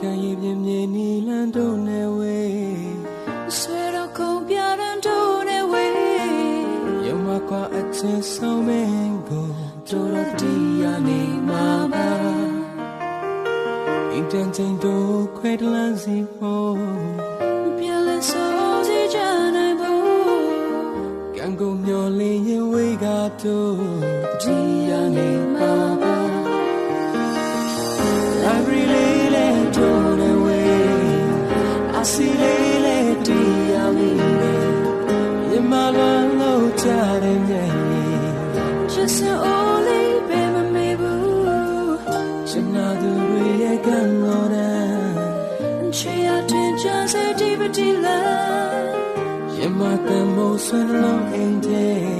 ကန်ရည်ပြင်းပြင်းနီလန်းတို့နဲ့ဝေးဆွဲတော့ခုံပြရန်တို့နဲ့ဝေးယမကွာအချင်းဆုံးမင်းကိုတို့တော့တီးရနေမှာပါအင်တန်ချင်းတို့ခွဲတလန်းစီဖို့ပြလဲစိုးစီကြနိုင်ဖို့ကံကုန်မျောလင်းရင်ဝေးကတို့တီး just a deep deep love ယမတန်မိုးဆွမ်းလုံးအိမ်တဲ့တီးရနေ